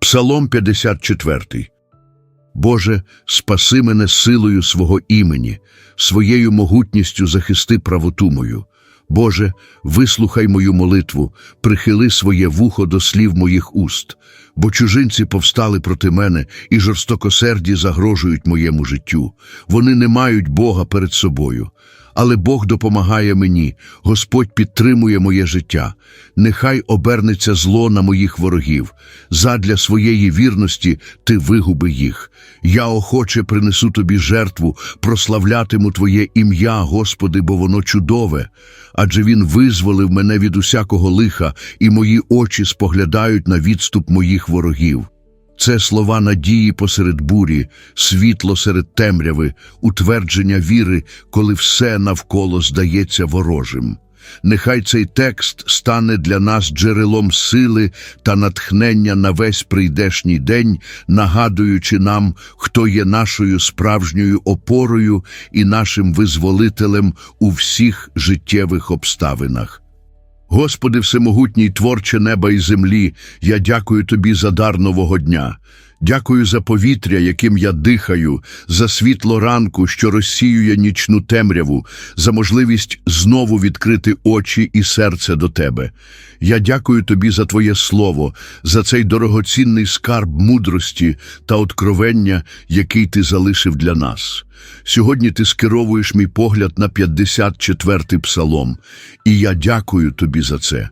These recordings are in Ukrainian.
Псалом 54. Боже, спаси мене силою свого імені, своєю могутністю захисти правоту мою. Боже, вислухай мою молитву, прихили своє вухо до слів моїх уст, бо чужинці повстали проти мене і жорстокосерді загрожують моєму життю. Вони не мають Бога перед собою. Але Бог допомагає мені, Господь підтримує моє життя. Нехай обернеться зло на моїх ворогів. Задля своєї вірності ти вигуби їх. Я охоче принесу тобі жертву, прославлятиму Твоє ім'я, Господи, бо воно чудове. Адже Він визволив мене від усякого лиха, і мої очі споглядають на відступ моїх ворогів. Це слова надії посеред бурі, світло серед темряви, утвердження віри, коли все навколо здається ворожим. Нехай цей текст стане для нас джерелом сили та натхнення на весь прийдешній день, нагадуючи нам, хто є нашою справжньою опорою і нашим визволителем у всіх життєвих обставинах. Господи, всемогутній творче неба і землі, я дякую Тобі за дар нового дня. Дякую за повітря, яким я дихаю, за світло ранку, що розсіює нічну темряву, за можливість знову відкрити очі і серце до Тебе. Я дякую Тобі за Твоє Слово, за цей дорогоцінний скарб мудрості та откровення, який Ти залишив для нас. Сьогодні ти скеровуєш мій погляд на 54-й псалом, і я дякую тобі за це.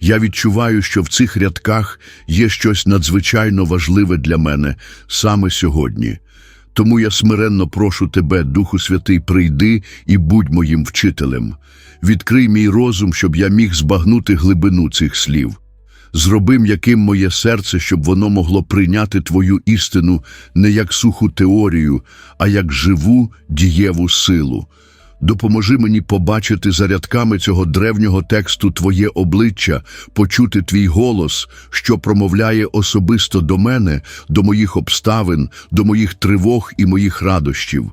Я відчуваю, що в цих рядках є щось надзвичайно важливе для мене саме сьогодні. Тому я смиренно прошу тебе, Духу Святий, прийди і будь моїм вчителем. Відкрий мій розум, щоб я міг збагнути глибину цих слів. Зроби м'яким моє серце, щоб воно могло прийняти твою істину не як суху теорію, а як живу дієву силу. Допоможи мені побачити за рядками цього древнього тексту Твоє обличчя, почути твій голос, що промовляє особисто до мене, до моїх обставин, до моїх тривог і моїх радощів.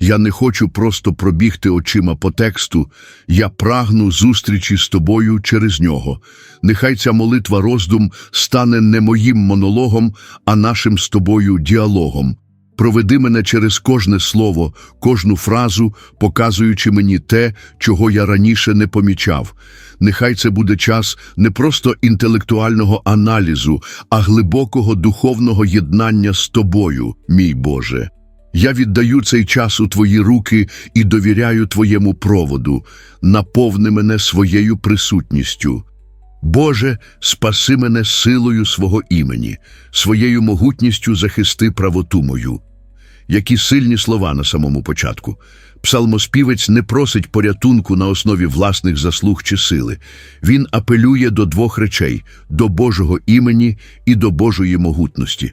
Я не хочу просто пробігти очима по тексту, я прагну зустрічі з тобою через нього. Нехай ця молитва роздум стане не моїм монологом, а нашим з тобою діалогом. Проведи мене через кожне слово, кожну фразу, показуючи мені те, чого я раніше не помічав. Нехай це буде час не просто інтелектуального аналізу, а глибокого духовного єднання з тобою, мій Боже. Я віддаю цей час у Твої руки і довіряю Твоєму проводу, наповни мене своєю присутністю. Боже, спаси мене силою свого імені, своєю могутністю захисти правоту мою. Які сильні слова на самому початку. Псалмоспівець не просить порятунку на основі власних заслуг чи сили. Він апелює до двох речей до Божого імені і до Божої могутності.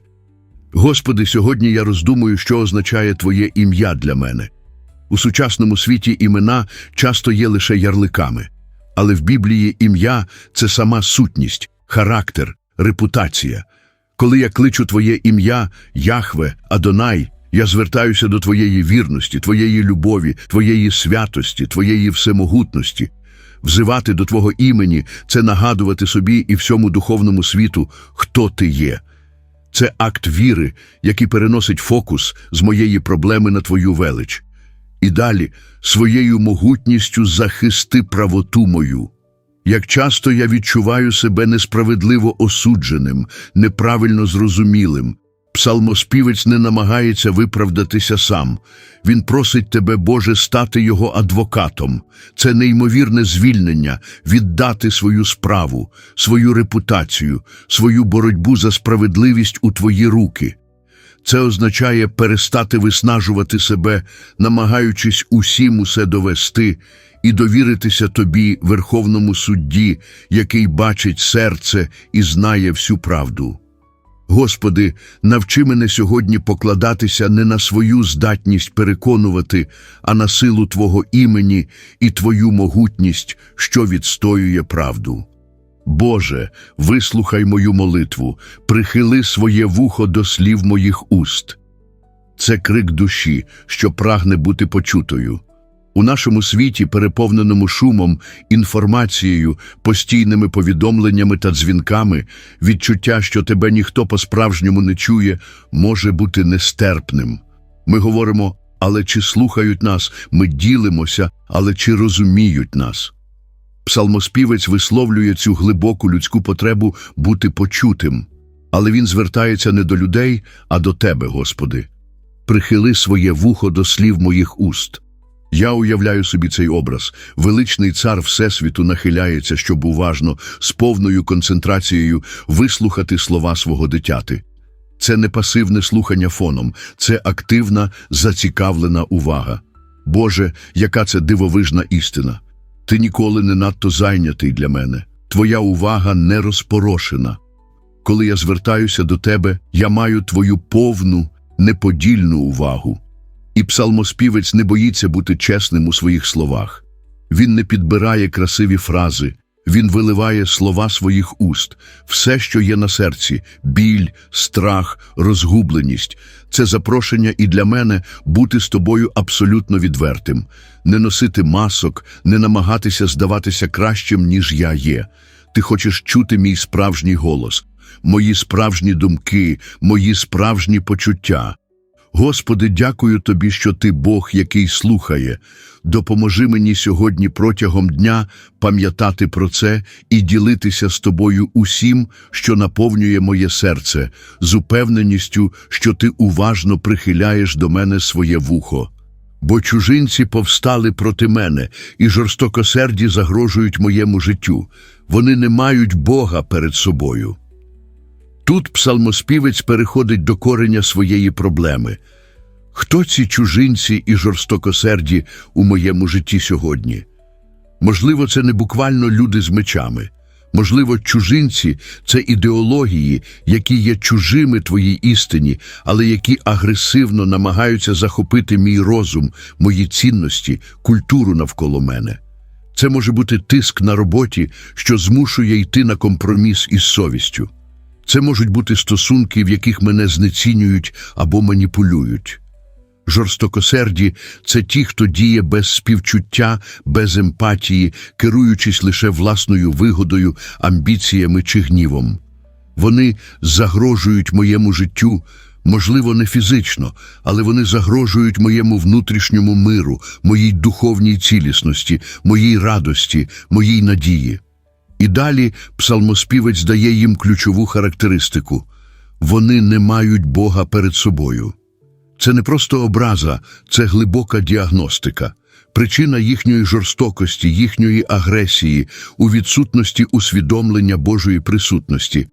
Господи, сьогодні я роздумую, що означає Твоє ім'я для мене. У сучасному світі імена часто є лише ярликами, але в Біблії ім'я це сама сутність, характер, репутація. Коли я кличу Твоє ім'я, Яхве, Адонай, я звертаюся до Твоєї вірності, Твоєї любові, Твоєї святості, Твоєї всемогутності. Взивати до Твого імені це нагадувати собі і всьому духовному світу, хто Ти є. Це акт віри, який переносить фокус з моєї проблеми на твою велич. І далі своєю могутністю захисти правоту мою. Як часто я відчуваю себе несправедливо осудженим, неправильно зрозумілим, псалмоспівець не намагається виправдатися сам. Він просить тебе, Боже, стати його адвокатом. Це неймовірне звільнення, віддати свою справу, свою репутацію, свою боротьбу за справедливість у твої руки. Це означає перестати виснажувати себе, намагаючись усім усе довести і довіритися тобі, Верховному судді, який бачить серце і знає всю правду. Господи, навчи мене сьогодні покладатися не на свою здатність переконувати, а на силу Твого імені і Твою могутність, що відстоює правду. Боже, вислухай мою молитву, прихили своє вухо до слів моїх уст. Це крик душі, що прагне бути почутою. У нашому світі, переповненому шумом, інформацією, постійними повідомленнями та дзвінками, відчуття, що тебе ніхто по-справжньому не чує, може бути нестерпним. Ми говоримо, але чи слухають нас, ми ділимося, але чи розуміють нас. Псалмоспівець висловлює цю глибоку людську потребу бути почутим, але він звертається не до людей, а до Тебе, Господи. Прихили своє вухо до слів моїх уст. Я уявляю собі цей образ. Величний цар Всесвіту нахиляється, щоб уважно, з повною концентрацією вислухати слова свого дитяти. Це не пасивне слухання фоном, це активна, зацікавлена увага. Боже, яка це дивовижна істина! Ти ніколи не надто зайнятий для мене. Твоя увага не розпорошена. Коли я звертаюся до тебе, я маю твою повну, неподільну увагу. І псалмоспівець не боїться бути чесним у своїх словах. Він не підбирає красиві фрази, він виливає слова своїх уст, все, що є на серці біль, страх, розгубленість. Це запрошення і для мене бути з тобою абсолютно відвертим, не носити масок, не намагатися здаватися кращим, ніж я є. Ти хочеш чути мій справжній голос, мої справжні думки, мої справжні почуття. Господи, дякую Тобі, що Ти Бог, який слухає. Допоможи мені сьогодні протягом дня пам'ятати про це і ділитися з Тобою усім, що наповнює моє серце, з упевненістю, що Ти уважно прихиляєш до мене своє вухо. Бо чужинці повстали проти мене і жорстокосерді загрожують моєму життю. Вони не мають Бога перед собою. Тут псалмоспівець переходить до кореня своєї проблеми. Хто ці чужинці і жорстокосерді у моєму житті сьогодні? Можливо, це не буквально люди з мечами. Можливо, чужинці це ідеології, які є чужими твоїй істині, але які агресивно намагаються захопити мій розум, мої цінності, культуру навколо мене. Це може бути тиск на роботі, що змушує йти на компроміс із совістю. Це можуть бути стосунки, в яких мене знецінюють або маніпулюють. Жорстокосерді це ті, хто діє без співчуття, без емпатії, керуючись лише власною вигодою, амбіціями чи гнівом. Вони загрожують моєму життю, можливо, не фізично, але вони загрожують моєму внутрішньому миру, моїй духовній цілісності, моїй радості, моїй надії. І далі псалмоспівець дає їм ключову характеристику вони не мають Бога перед собою. Це не просто образа, це глибока діагностика. Причина їхньої жорстокості, їхньої агресії у відсутності усвідомлення Божої присутності.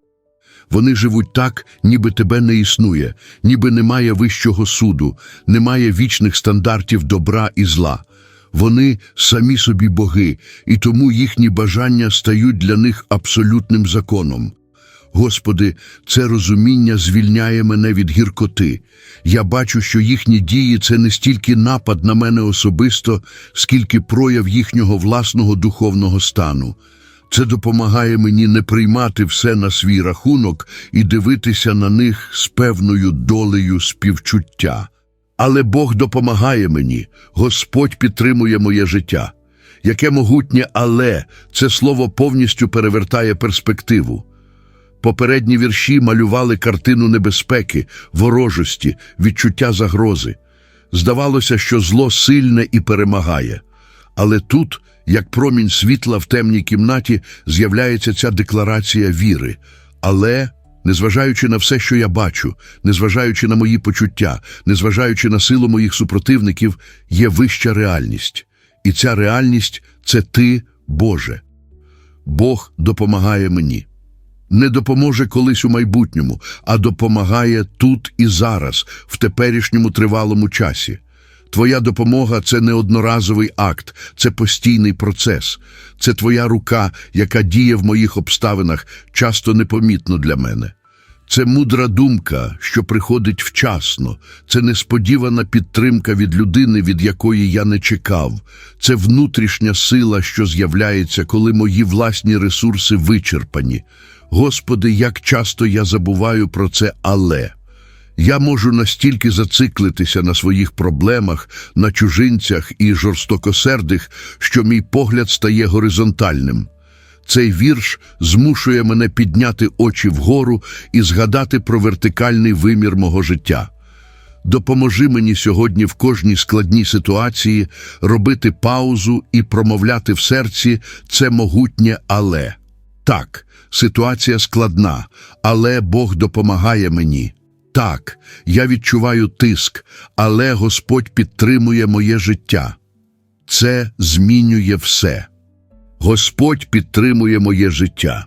Вони живуть так, ніби тебе не існує, ніби немає вищого суду, немає вічних стандартів добра і зла. Вони самі собі боги, і тому їхні бажання стають для них абсолютним законом. Господи, це розуміння звільняє мене від гіркоти. Я бачу, що їхні дії це не стільки напад на мене особисто, скільки прояв їхнього власного духовного стану. Це допомагає мені не приймати все на свій рахунок і дивитися на них з певною долею співчуття. Але Бог допомагає мені, Господь підтримує моє життя. Яке могутнє але це слово повністю перевертає перспективу. Попередні вірші малювали картину небезпеки, ворожості, відчуття загрози. Здавалося, що зло сильне і перемагає. Але тут, як промінь світла в темній кімнаті, з'являється ця декларація віри. Але, незважаючи на все, що я бачу, незважаючи на мої почуття, незважаючи на силу моїх супротивників, є вища реальність. І ця реальність це ти, Боже. Бог допомагає мені не допоможе колись у майбутньому, а допомагає тут і зараз, в теперішньому тривалому часі. Твоя допомога це не одноразовий акт, це постійний процес. Це твоя рука, яка діє в моїх обставинах, часто непомітно для мене. Це мудра думка, що приходить вчасно, це несподівана підтримка від людини, від якої я не чекав, це внутрішня сила, що з'являється, коли мої власні ресурси вичерпані. Господи, як часто я забуваю про це, але Я можу настільки зациклитися на своїх проблемах, на чужинцях і жорстокосердих, що мій погляд стає горизонтальним. Цей вірш змушує мене підняти очі вгору і згадати про вертикальний вимір мого життя. Допоможи мені сьогодні в кожній складній ситуації робити паузу і промовляти в серці це могутнє але. Так, ситуація складна, але Бог допомагає мені. Так, я відчуваю тиск, але Господь підтримує моє життя. Це змінює все. Господь підтримує моє життя.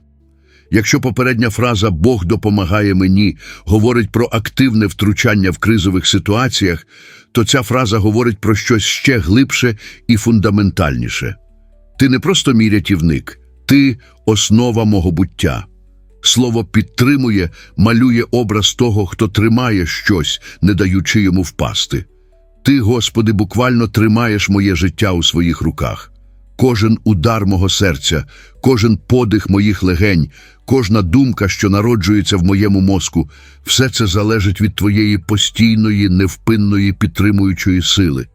Якщо попередня фраза Бог допомагає мені говорить про активне втручання в кризових ситуаціях, то ця фраза говорить про щось ще глибше і фундаментальніше. Ти не просто мій рятівник, ти основа мого буття. Слово підтримує, малює образ того, хто тримає щось, не даючи йому впасти. Ти, Господи, буквально тримаєш моє життя у своїх руках. Кожен удар мого серця, кожен подих моїх легень, кожна думка, що народжується в моєму мозку, все це залежить від твоєї постійної, невпинної підтримуючої сили.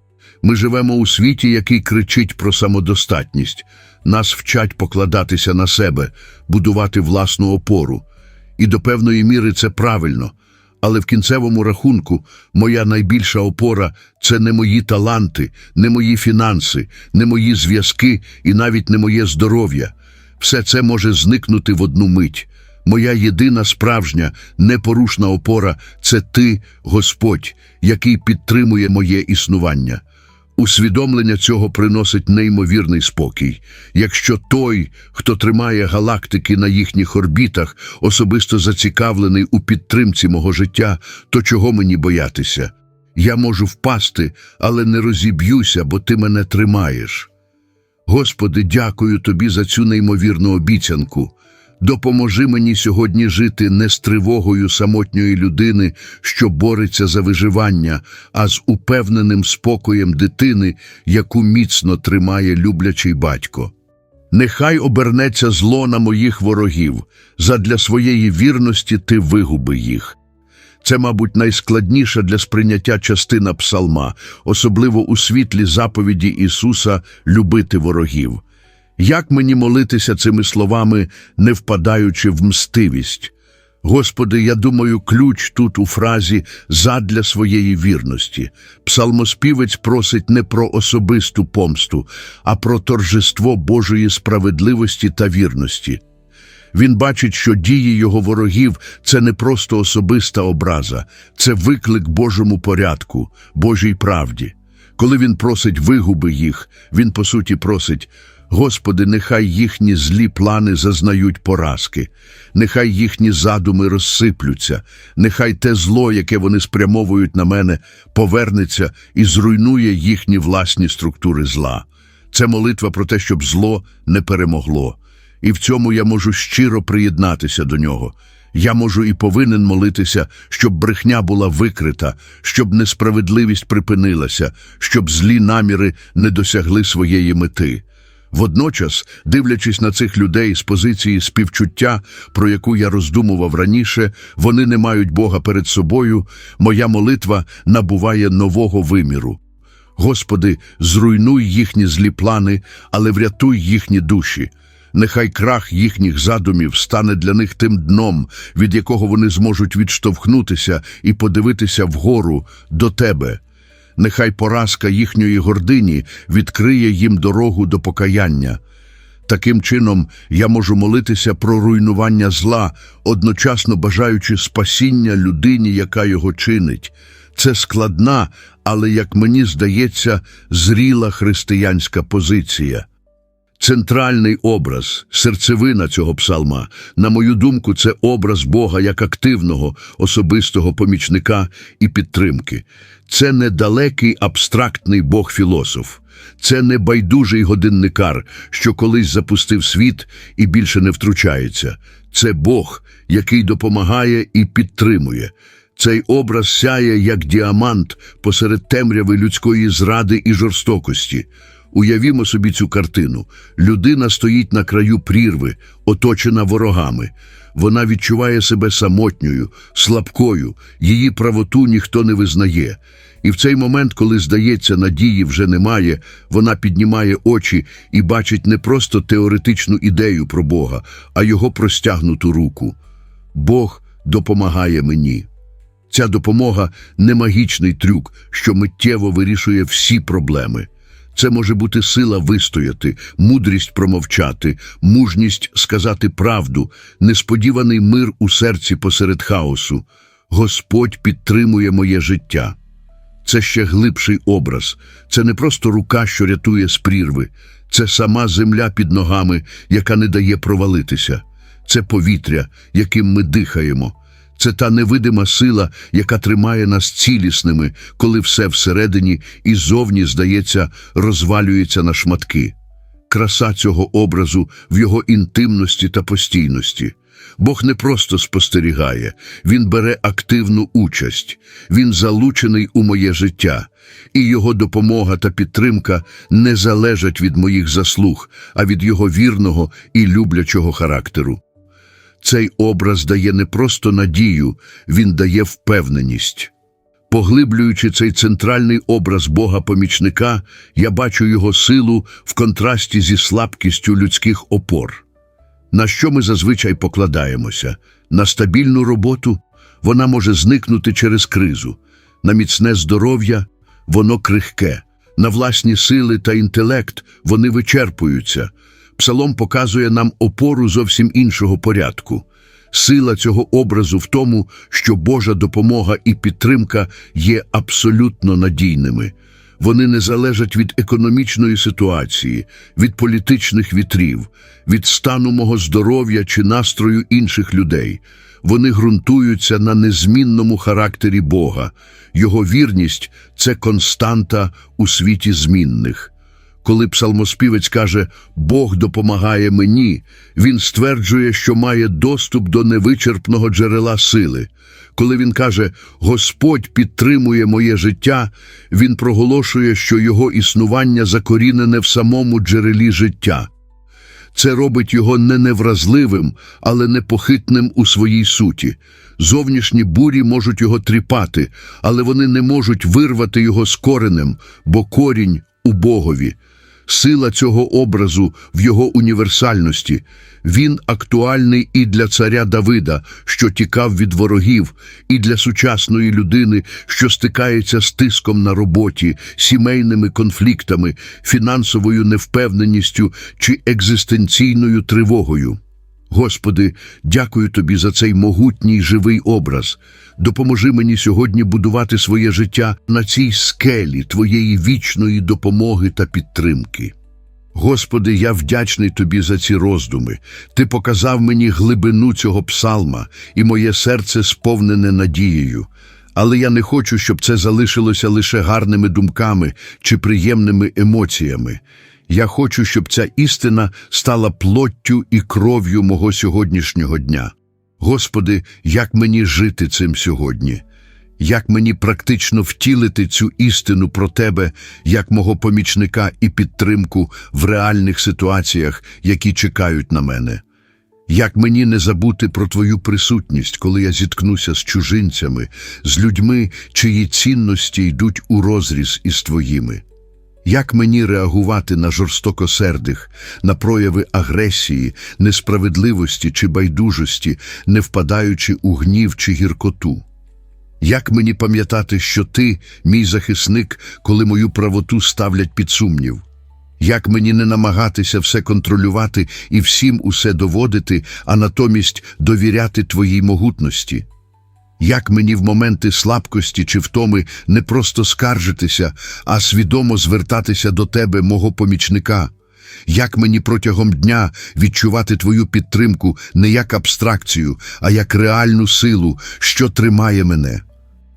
Ми живемо у світі, який кричить про самодостатність. Нас вчать покладатися на себе, будувати власну опору. І до певної міри це правильно. Але в кінцевому рахунку моя найбільша опора це не мої таланти, не мої фінанси, не мої зв'язки і навіть не моє здоров'я. Все це може зникнути в одну мить. Моя єдина справжня, непорушна опора це ти, Господь, який підтримує моє існування. Усвідомлення цього приносить неймовірний спокій. Якщо той, хто тримає галактики на їхніх орбітах, особисто зацікавлений у підтримці мого життя, то чого мені боятися? Я можу впасти, але не розіб'юся, бо ти мене тримаєш. Господи, дякую тобі за цю неймовірну обіцянку. Допоможи мені сьогодні жити не з тривогою самотньої людини, що бореться за виживання, а з упевненим спокоєм дитини, яку міцно тримає люблячий батько. Нехай обернеться зло на моїх ворогів, задля своєї вірності ти вигуби їх. Це, мабуть, найскладніша для сприйняття частина псалма, особливо у світлі заповіді Ісуса любити ворогів. Як мені молитися цими словами, не впадаючи в мстивість? Господи, я думаю, ключ тут у фразі задля своєї вірності. Псалмоспівець просить не про особисту помсту, а про торжество Божої справедливості та вірності. Він бачить, що дії його ворогів це не просто особиста образа, це виклик Божому порядку, Божій правді. Коли він просить вигуби їх, він по суті просить Господи, нехай їхні злі плани зазнають поразки, нехай їхні задуми розсиплються, нехай те зло, яке вони спрямовують на мене, повернеться і зруйнує їхні власні структури зла. Це молитва про те, щоб зло не перемогло. І в цьому я можу щиро приєднатися до нього. Я можу і повинен молитися, щоб брехня була викрита, щоб несправедливість припинилася, щоб злі наміри не досягли своєї мети. Водночас, дивлячись на цих людей з позиції співчуття, про яку я роздумував раніше, вони не мають Бога перед собою, моя молитва набуває нового виміру. Господи, зруйнуй їхні злі плани, але врятуй їхні душі. Нехай крах їхніх задумів стане для них тим дном, від якого вони зможуть відштовхнутися і подивитися вгору до Тебе. Нехай поразка їхньої гордині відкриє їм дорогу до покаяння. Таким чином, я можу молитися про руйнування зла, одночасно бажаючи спасіння людині, яка його чинить. Це складна, але, як мені здається, зріла християнська позиція. Центральний образ, серцевина цього псалма, на мою думку, це образ Бога як активного, особистого помічника і підтримки. Це не далекий абстрактний Бог-філософ. Це не байдужий годинникар, що колись запустив світ і більше не втручається. Це Бог, який допомагає і підтримує. Цей образ сяє як діамант посеред темряви людської зради і жорстокості. Уявімо собі цю картину. Людина стоїть на краю прірви, оточена ворогами. Вона відчуває себе самотньою, слабкою, її правоту ніхто не визнає. І в цей момент, коли, здається, надії вже немає, вона піднімає очі і бачить не просто теоретичну ідею про Бога, а його простягнуту руку. Бог допомагає мені. Ця допомога не магічний трюк, що миттєво вирішує всі проблеми. Це може бути сила вистояти, мудрість промовчати, мужність сказати правду, несподіваний мир у серці посеред хаосу. Господь підтримує моє життя. Це ще глибший образ. Це не просто рука, що рятує з прірви. Це сама земля під ногами, яка не дає провалитися. Це повітря, яким ми дихаємо. Це та невидима сила, яка тримає нас цілісними, коли все всередині і зовні, здається, розвалюється на шматки. Краса цього образу в його інтимності та постійності. Бог не просто спостерігає, Він бере активну участь, Він залучений у моє життя, і його допомога та підтримка не залежать від моїх заслуг, а від його вірного і люблячого характеру. Цей образ дає не просто надію, він дає впевненість. Поглиблюючи цей центральний образ Бога-помічника, я бачу його силу в контрасті зі слабкістю людських опор. На що ми зазвичай покладаємося? На стабільну роботу вона може зникнути через кризу, на міцне здоров'я воно крихке, на власні сили та інтелект вони вичерпуються. Псалом показує нам опору зовсім іншого порядку. Сила цього образу в тому, що Божа допомога і підтримка є абсолютно надійними. Вони не залежать від економічної ситуації, від політичних вітрів, від стану мого здоров'я чи настрою інших людей. Вони ґрунтуються на незмінному характері Бога. Його вірність це константа у світі змінних. Коли псалмоспівець каже Бог допомагає мені, він стверджує, що має доступ до невичерпного джерела сили. Коли він каже Господь підтримує моє життя, він проголошує, що його існування закорінене в самому джерелі життя. Це робить його не невразливим, але непохитним у своїй суті. Зовнішні бурі можуть його тріпати, але вони не можуть вирвати його з коренем, бо корінь у Богові. Сила цього образу в його універсальності. Він актуальний і для царя Давида, що тікав від ворогів, і для сучасної людини, що стикається з тиском на роботі, сімейними конфліктами, фінансовою невпевненістю чи екзистенційною тривогою. Господи, дякую Тобі за цей могутній живий образ. Допоможи мені сьогодні будувати своє життя на цій скелі Твоєї вічної допомоги та підтримки. Господи, я вдячний Тобі за ці роздуми. Ти показав мені глибину цього псалма, і моє серце сповнене надією. Але я не хочу, щоб це залишилося лише гарними думками чи приємними емоціями. Я хочу, щоб ця істина стала плоттю і кров'ю мого сьогоднішнього дня. Господи, як мені жити цим сьогодні? Як мені практично втілити цю істину про Тебе, як мого помічника і підтримку в реальних ситуаціях, які чекають на мене? Як мені не забути про Твою присутність, коли я зіткнуся з чужинцями, з людьми, чиї цінності йдуть у розріз із Твоїми? Як мені реагувати на жорстокосердих, на прояви агресії, несправедливості чи байдужості, не впадаючи у гнів чи гіркоту? Як мені пам'ятати, що ти, мій захисник, коли мою правоту ставлять під сумнів? Як мені не намагатися все контролювати і всім усе доводити, а натомість довіряти твоїй могутності? Як мені в моменти слабкості чи втоми не просто скаржитися, а свідомо звертатися до тебе, мого помічника? Як мені протягом дня відчувати твою підтримку не як абстракцію, а як реальну силу, що тримає мене?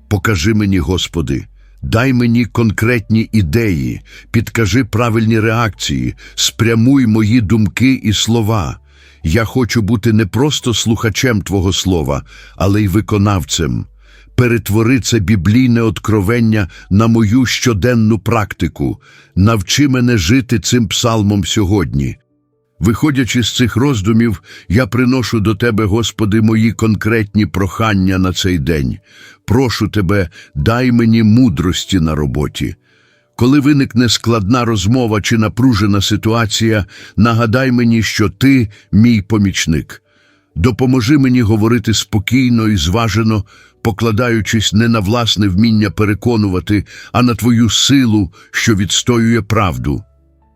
Покажи мені, Господи, дай мені конкретні ідеї, підкажи правильні реакції, спрямуй мої думки і слова. Я хочу бути не просто слухачем Твого слова, але й виконавцем. Перетвори це біблійне откровення на мою щоденну практику. Навчи мене жити цим псалмом сьогодні. Виходячи з цих роздумів, я приношу до Тебе, Господи, мої конкретні прохання на цей день. Прошу Тебе, дай мені мудрості на роботі. Коли виникне складна розмова чи напружена ситуація, нагадай мені, що Ти мій помічник. Допоможи мені говорити спокійно і зважено, покладаючись не на власне вміння переконувати, а на Твою силу, що відстоює правду.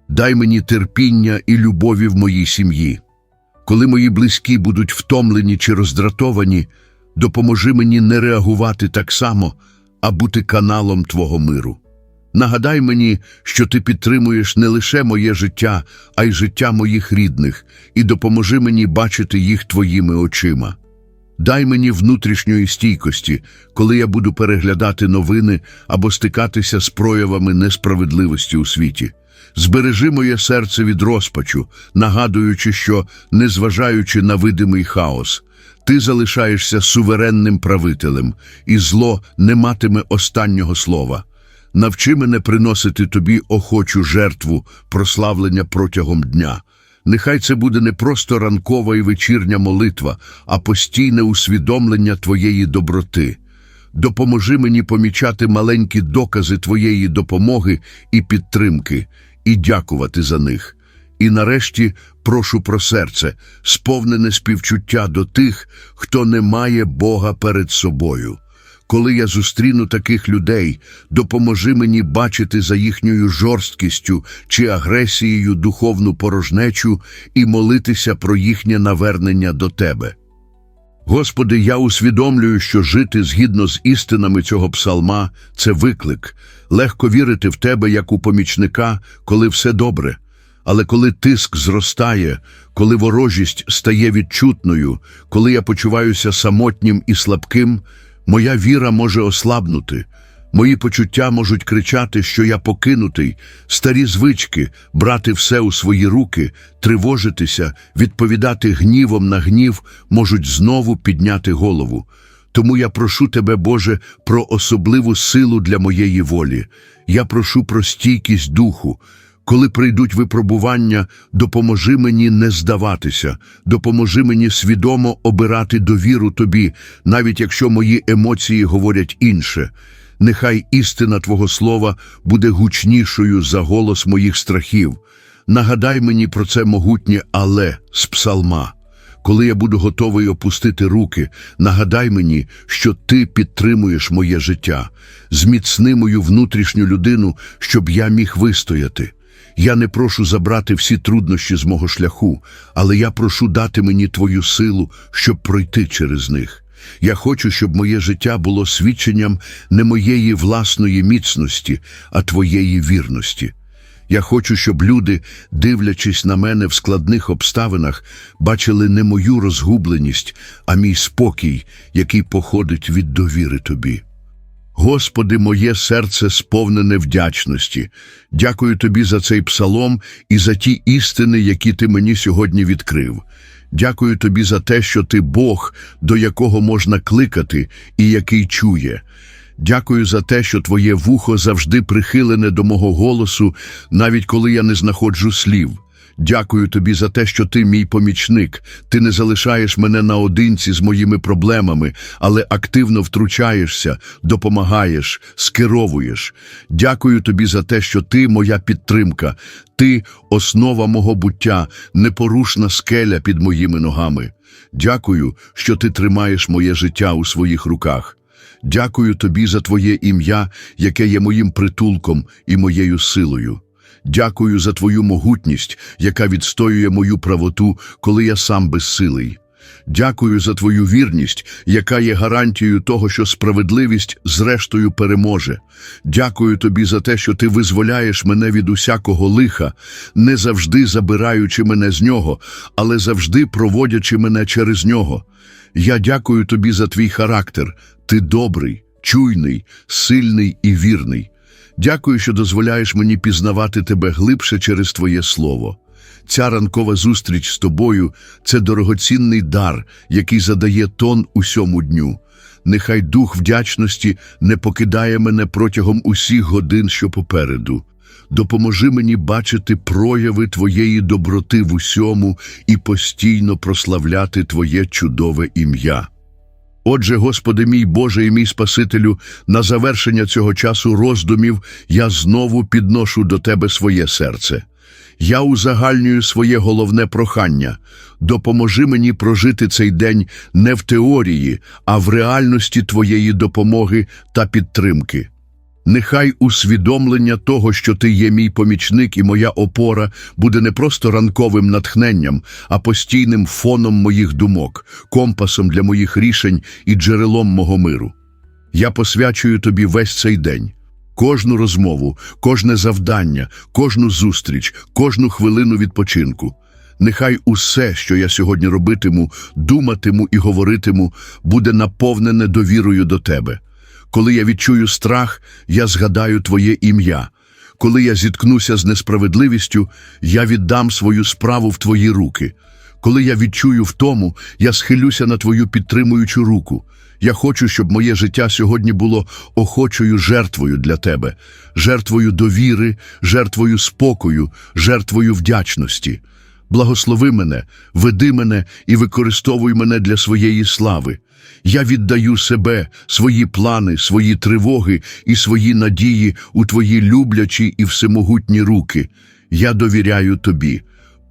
Дай мені терпіння і любові в моїй сім'ї. Коли мої близькі будуть втомлені чи роздратовані, допоможи мені не реагувати так само, а бути каналом Твого миру. Нагадай мені, що ти підтримуєш не лише моє життя, а й життя моїх рідних, і допоможи мені бачити їх твоїми очима. Дай мені внутрішньої стійкості, коли я буду переглядати новини або стикатися з проявами несправедливості у світі. Збережи моє серце від розпачу, нагадуючи, що, незважаючи на видимий хаос, ти залишаєшся суверенним правителем, і зло не матиме останнього слова. Навчи мене приносити тобі охочу жертву, прославлення протягом дня. Нехай це буде не просто ранкова і вечірня молитва, а постійне усвідомлення твоєї доброти. Допоможи мені помічати маленькі докази твоєї допомоги і підтримки, і дякувати за них. І нарешті прошу про серце, сповнене співчуття до тих, хто не має Бога перед собою. Коли я зустріну таких людей, допоможи мені бачити за їхньою жорсткістю чи агресією духовну порожнечу і молитися про їхнє навернення до Тебе. Господи, я усвідомлюю, що жити згідно з істинами цього псалма це виклик, легко вірити в Тебе як у помічника, коли все добре. Але коли тиск зростає, коли ворожість стає відчутною, коли я почуваюся самотнім і слабким, моя віра може ослабнути. Мої почуття можуть кричати, що я покинутий, старі звички, брати все у свої руки, тривожитися, відповідати гнівом на гнів, можуть знову підняти голову. Тому я прошу тебе, Боже, про особливу силу для моєї волі. Я прошу про стійкість духу. Коли прийдуть випробування, допоможи мені не здаватися, допоможи мені свідомо обирати довіру тобі, навіть якщо мої емоції говорять інше. Нехай істина Твого слова буде гучнішою за голос моїх страхів. Нагадай мені про це могутнє але з псалма. Коли я буду готовий опустити руки, нагадай мені, що ти підтримуєш моє життя, зміцни мою внутрішню людину, щоб я міг вистояти. Я не прошу забрати всі труднощі з мого шляху, але я прошу дати мені твою силу, щоб пройти через них. Я хочу, щоб моє життя було свідченням не моєї власної міцності, а твоєї вірності. Я хочу, щоб люди, дивлячись на мене в складних обставинах, бачили не мою розгубленість, а мій спокій, який походить від довіри тобі. Господи, моє серце сповнене вдячності. Дякую тобі за цей псалом і за ті істини, які ти мені сьогодні відкрив. Дякую тобі за те, що ти Бог, до якого можна кликати і який чує. Дякую за те, що твоє вухо завжди прихилене до мого голосу, навіть коли я не знаходжу слів. Дякую тобі за те, що ти мій помічник. Ти не залишаєш мене наодинці з моїми проблемами, але активно втручаєшся, допомагаєш, скеровуєш. Дякую тобі за те, що ти моя підтримка, ти основа мого буття, непорушна скеля під моїми ногами. Дякую, що ти тримаєш моє життя у своїх руках. Дякую тобі за твоє ім'я, яке є моїм притулком і моєю силою. Дякую за твою могутність, яка відстоює мою правоту, коли я сам безсилий. Дякую за твою вірність, яка є гарантією того, що справедливість зрештою переможе. Дякую тобі за те, що ти визволяєш мене від усякого лиха, не завжди забираючи мене з нього, але завжди проводячи мене через нього. Я дякую тобі за твій характер. Ти добрий, чуйний, сильний і вірний. Дякую, що дозволяєш мені пізнавати тебе глибше через Твоє Слово. Ця ранкова зустріч з тобою це дорогоцінний дар, який задає тон усьому дню. Нехай дух вдячності не покидає мене протягом усіх годин, що попереду. допоможи мені бачити прояви Твоєї доброти в усьому і постійно прославляти Твоє чудове ім'я. Отже, Господи мій Боже і мій Спасителю, на завершення цього часу роздумів я знову підношу до Тебе своє серце. Я узагальнюю своє головне прохання. Допоможи мені прожити цей день не в теорії, а в реальності Твоєї допомоги та підтримки. Нехай усвідомлення того, що ти є мій помічник і моя опора, буде не просто ранковим натхненням, а постійним фоном моїх думок, компасом для моїх рішень і джерелом мого миру. Я посвячую тобі весь цей день. Кожну розмову, кожне завдання, кожну зустріч, кожну хвилину відпочинку. Нехай усе, що я сьогодні робитиму, думатиму і говоритиму, буде наповнене довірою до тебе. Коли я відчую страх, я згадаю Твоє ім'я. Коли я зіткнуся з несправедливістю, я віддам свою справу в Твої руки. Коли я відчую втому, я схилюся на Твою підтримуючу руку. Я хочу, щоб моє життя сьогодні було охочою жертвою для Тебе, жертвою довіри, жертвою спокою, жертвою вдячності. Благослови мене, веди мене і використовуй мене для своєї слави. Я віддаю себе, свої плани, свої тривоги і свої надії у твої люблячі і всемогутні руки. Я довіряю тобі,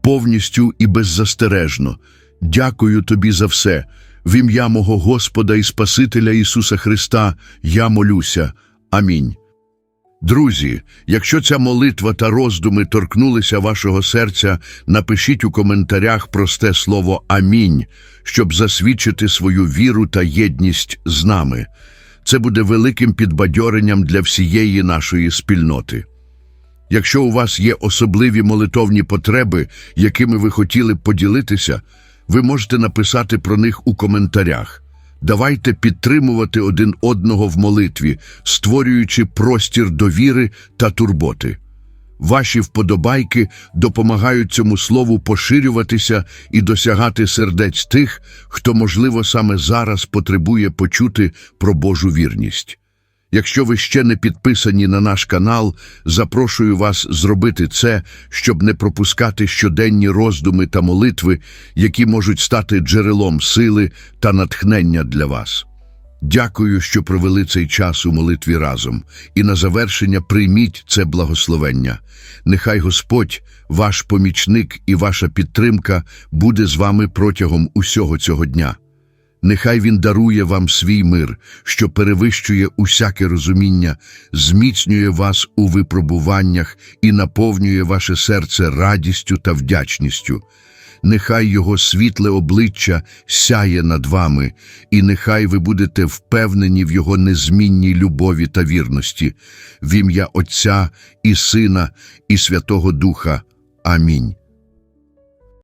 повністю і беззастережно. Дякую тобі за все. В ім'я мого Господа і Спасителя Ісуса Христа я молюся. Амінь. Друзі, якщо ця молитва та роздуми торкнулися вашого серця, напишіть у коментарях просте слово Амінь, щоб засвідчити свою віру та єдність з нами. Це буде великим підбадьоренням для всієї нашої спільноти. Якщо у вас є особливі молитовні потреби, якими ви хотіли б поділитися, ви можете написати про них у коментарях. Давайте підтримувати один одного в молитві, створюючи простір довіри та турботи. Ваші вподобайки допомагають цьому слову поширюватися і досягати сердець тих, хто, можливо, саме зараз потребує почути про Божу вірність. Якщо ви ще не підписані на наш канал, запрошую вас зробити це, щоб не пропускати щоденні роздуми та молитви, які можуть стати джерелом сили та натхнення для вас. Дякую, що провели цей час у молитві разом, і на завершення прийміть це благословення. Нехай Господь, ваш помічник і ваша підтримка буде з вами протягом усього цього дня. Нехай Він дарує вам свій мир, що перевищує усяке розуміння, зміцнює вас у випробуваннях і наповнює ваше серце радістю та вдячністю. Нехай Його світле обличчя сяє над вами, і нехай ви будете впевнені в Його незмінній любові та вірності, в ім'я Отця і Сина, і Святого Духа. Амінь.